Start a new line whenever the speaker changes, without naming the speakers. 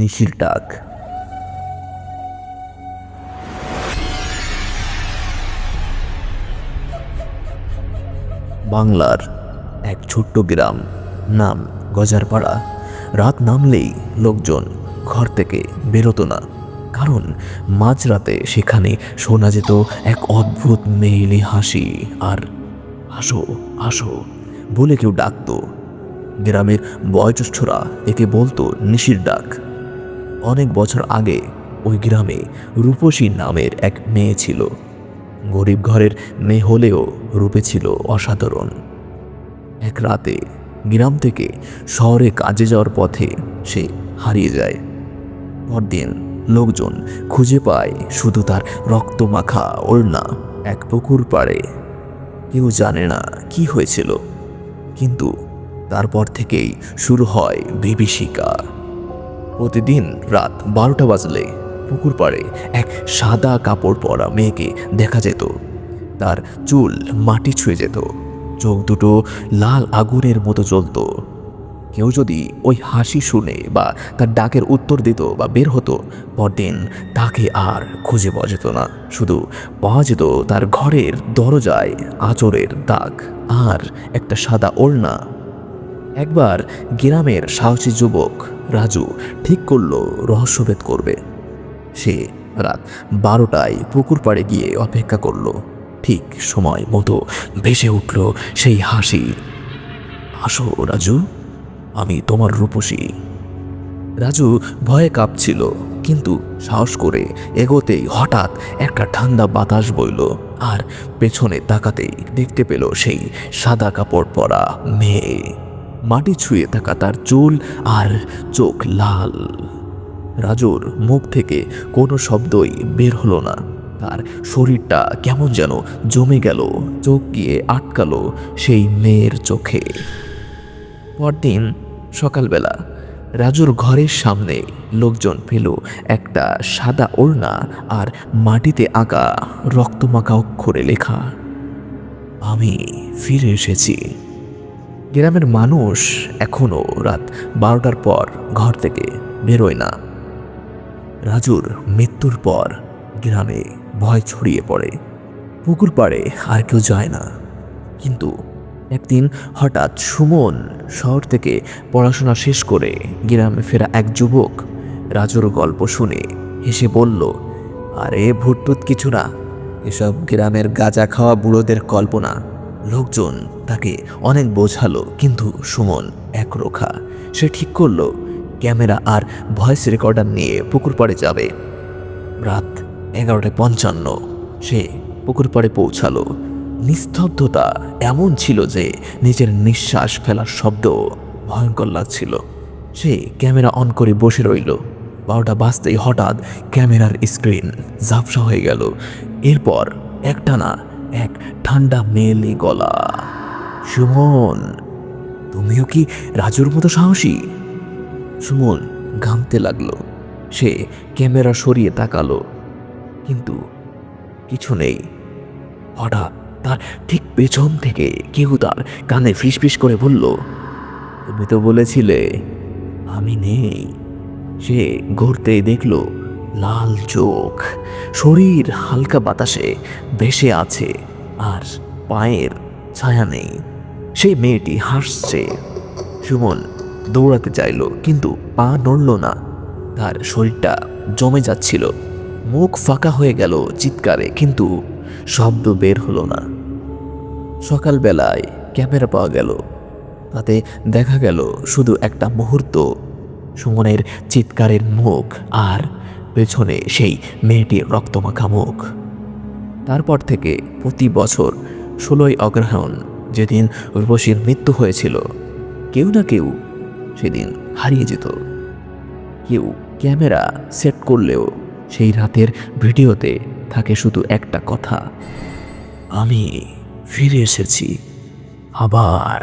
নিশির ডাক। বাংলার এক ছোট্ট গ্রাম, নাম গজারপাড়া। রাত নামলেই লোকজন ঘর থেকে বেরোতো না, কারণ মাঝরাতে সেখানে শোনা যেত এক অদ্ভুত মেইলি হাসি, আর আসো আসো, বলে কেউ ডাকতো। গ্রামের বয়োজ্যেষ্ঠরা একে বলতো নিশির ডাক। অনেক বছর আগে ওই গ্রামে রূপসী নামের এক মেয়ে ছিল। গরিব ঘরের মেয়ে হলেও রূপে ছিল অসাধারণ। এক রাতে গ্রাম থেকে শহরে কাজে যাওয়ার পথে সে হারিয়ে যায়। পরদিন লোকজন খুঁজে পায় শুধু তার রক্তমাখা ওড়না এক পুকুর পাড়ে। কেউ জানে না কি হয়েছিল, কিন্তু তারপর থেকেই শুরু হয় বিভীষিকা। প্রতিদিন রাত বারোটা বাজলে পুকুর পাড়ে এক সাদা কাপড় পরা মেয়েকে দেখা যেত। তার চুল মাটি ছুঁয়ে যেত। চোখ দুটো লাল আগুনের মতো জ্বলত। কেউ যদি ওই হাসি শুনে বা তার ডাকের উত্তর দিত বা বের হতো, পরদিন তাকে আর খুঁজে পাওয়া যেত না। শুধু পাওয়া যেত তার ঘরের দরজায় আচরের দাগ আর একটা সাদা ওড়না। একবার গ্রামের সাহসী যুবক রাজু ঠিক করল রহস্যভেদ করবে। সে রাত বারোটায় পুকুর পাড়ে গিয়ে অপেক্ষা করল। ঠিক সময় মতো ভেসে উঠল সেই হাসি। আসো রাজু, আমি তোমার রূপসী। রাজু ভয়ে কাঁপছিল, কিন্তু সাহস করে এগোতেই হঠাৎ একটা ঠান্ডা বাতাস বইল আর পেছনে তাকাতেই দেখতে পেল সেই সাদা কাপড় পরা মেয়ে। মাটি ছুঁয়ে থাকা তার চুল আর চোখ লাল। রাজুর মুখ থেকে কোনো শব্দই বের হলো না। তার শরীরটা কেমন যেন জমে গেল, চোখ গিয়ে আটকালো সেই মেয়ের চোখে। পরদিন সকালবেলা রাজুর ঘরের সামনে লোকজন পেল একটা সাদা ওড়না আর মাটিতে আঁকা রক্তমাখা অক্ষরে লেখা, আমি ফিরে এসেছি। গ্রামের মানুষ এখনও রাত বারোটার পর ঘর থেকে বেরোয় না। রাজুর মৃত্যুর পর গ্রামে ভয় ছড়িয়ে পড়ে। পুকুর পাড়ে আর কেউ যায় না। কিন্তু একদিন হঠাৎ সুমন শহর থেকে পড়াশোনা শেষ করে গ্রামে ফেরা এক যুবক রাজুর গল্প শুনে হেসে বলল, আরে ভুটটুত কিছু না। এসব গ্রামের গাঁজা খাওয়া বুড়োদের কল্পনা। লোকজন তাকে অনেক বোঝালো, কিন্তু সুমন একরোখা। সে ঠিক করল, ক্যামেরা আর ভয়েস রেকর্ডার নিয়ে পুকুর পাড়ে যাবে। রাত এগারোটায় পঞ্চান্ন, সে পুকুর পাড়ে পৌঁছালো। নিস্তব্ধতা এমন ছিল যে নিজের নিঃশ্বাস ফেলার শব্দ ভয়ঙ্কর লাগছিল। সে ক্যামেরা অন করে বসে রইল। বারোটা বাজতেই হঠাৎ ক্যামেরার স্ক্রিন ঝাপসা হয়ে গেল। এরপর একটানা এক ঠান্ডা মেলি গলা। সুমন, তুমিও কি রাজুর মতো সাহসী? সুমন ঘামতে লাগল। সে ক্যামেরা সরিয়ে তাকালো। কিন্তু কিছু নেই। হঠাৎ তার ঠিক পেছন থেকে কেউ তার কানে ফিসফিস করে বলল, তুমি তো বলেছিলে আমি নেই। সে ঘুরতেই দেখল, লাল চোখ। শরীর হালকা বাতাসে ভেসে আছে আর পায়ের ছায়া নেই। সেই মেয়েটি হাসছে। সুমন দৌড়াতে চাইলো, কিন্তু পা নড়ল না। তার শরীরটা জমে যাচ্ছিল। মুখ ফাঁকা হয়ে গেল চিৎকারে, কিন্তু শব্দ বের হলো না। সকালবেলায় ক্যামেরা পাওয়া গেল। তাতে দেখা গেল শুধু একটা মুহূর্ত, সুমনের চিৎকারের মুখ আর পেছনে সেই মেয়েটির রক্তমাখা মুখ। তারপর থেকে প্রতি বছর ষোলোই অগ্রহায়ণ যেদিন উর্বশীর মৃত্যু হয়েছিল, কেউ না কেউ সেদিন হারিয়ে যেত। কেউ ক্যামেরা সেট করলেও সেই রাতের ভিডিওতে থাকে শুধু একটা কথা, আমি ফিরে এসেছি, আবার